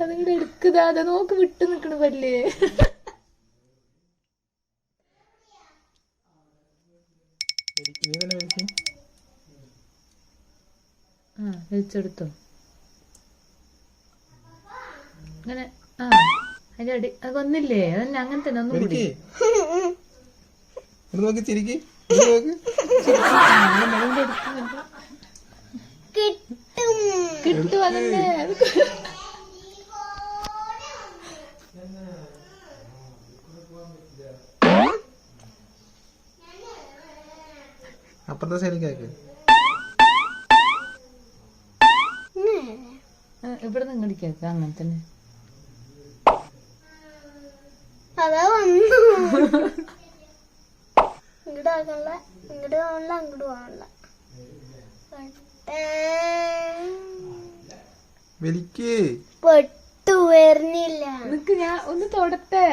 അതിങ്ങടെ എടുക്കുതാ. അതാ നോക്ക് വിട്ട് നിക്കണ പല്ലേ. ആ വലിച്ചെടുത്തോ അങ്ങനെ ആ അതിന്റെ അടി അതൊന്നില്ലേ അതന്നെ അങ്ങനെ തന്നെ ഒന്നും കൂടി. നോക്കി ചിരിക്ക്. നോക്ക്. കിട്ടും അതന്നെ അപ്പുറത്തെ ആ, ഇവിടെ നിങ്ങൾ കേൾക്ക അങ്ങനെ തന്നെ. അതാ വന്നു. ഇങ്ങോട്ട് ആക്കണ്ട ഇങ്ങോട്ട് പോകണല്ല അങ്ങോട്ട് പോകണില്ല വലിക്ക്. പൊട്ടു വരുന്നില്ല. നിക്ക് ഞാൻ ഒന്ന് തൊടട്ടെ.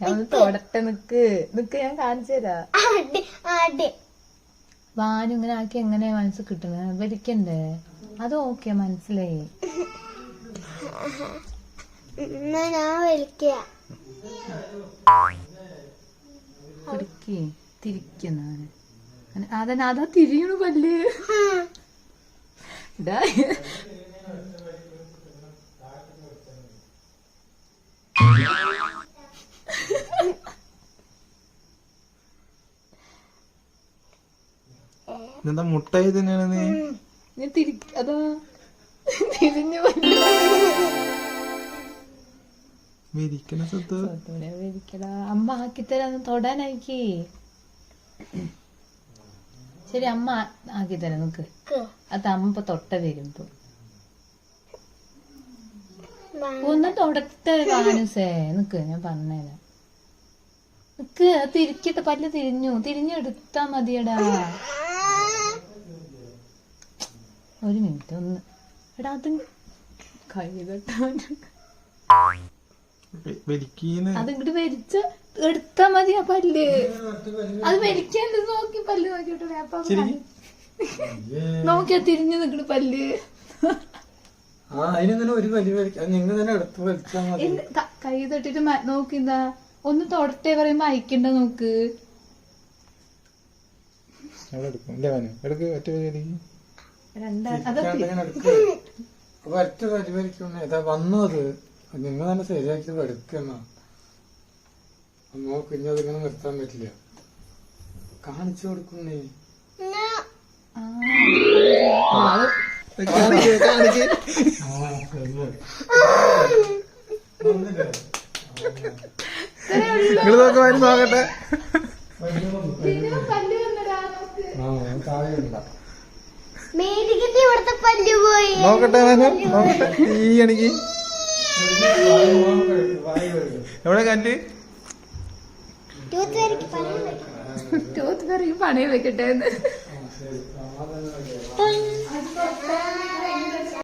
ഞാൻ ഒന്ന് തൊടട്ടെ നിക്ക്. നിക്ക് ഞാൻ കാണിച്ചു തരാം. അടി അടി വാനും ഇങ്ങനെ ആക്കി എങ്ങനെ മനസ്സ് കിട്ടുന്നത് വലിക്കണ്ടേ അത് ഓക്കെ മനസ്സിലായി. ഞാൻ വലിക്കുക തിരിക്കുന്ന അതന്നെ അതാ തിരിയണു പല്ല്. ഇതെന്താ മുട്ടായി തന്നെയാണ് നീ? ഞാൻ തിരിക്ക അതാ. തിരിഞ്ഞു അമ്മ ആക്കിത്തരാന്ന് തൊടാനായിക്കേ. ശരി അമ്മ ആക്കി തരാം നിങ്ങക്ക് അത് അമ്മ ഇപ്പൊ തൊട്ട വരുമ്പോ ഒന്ന് തൊടട്ടെ വാനുസേ നിക്ക് ഞാൻ പറഞ്ഞുതരാം നിക്ക് അത് തിരിക്കട്ടെ പല്ല് തിരിഞ്ഞു. തിരിഞ്ഞെടുത്താ മതിയടാ. ഒരു മിനിറ്റ് ഒന്ന്. എടാ അത് വലിക്കീന്ന്. അത് ഇങ്ങോട്ട് വലിച്ച എടുത്താ മതി ആ പല്ല്. അത് വലിക്കാണ്ട് നോക്കി പല്ല് നോക്കിട്ടെ അപ്പൊ. നോക്കിയാ തിരിഞ്ഞു നിക്കണ പല്ല്. ആ അതിനിങ്ങനെ ഒരു വലി വലിക്കാം. നിങ്ങൾ തന്നെ എടുത്ത് വലിച്ചാൽ മതി. എന്ത്? ക- തൊട്ടിട്ട് നോക്കിന്താ ഒന്ന് തൊടട്ടെ പറയുമ്പോ അയക്കണ്ട നോക്ക്. വന്നു അത്. നിങ്ങൾ തന്നെ ശരിയാക്കി എടുക്കുന്ന നോക്ക് ഇനി അതിങ്ങനെ നിർത്താൻ പറ്റില്ല. കാണിച്ചു കൊടുക്കുന്നേ. നിങ്ങൾ നോക്കട്ടെ. നോക്കട്ടെ നോക്കട്ടെ. ഈ എനിക്ക് എവിടെ കല്ല്? ടൂത്ത് കറിക്ക് പണയം വെക്കട്ടെ എന്ന്.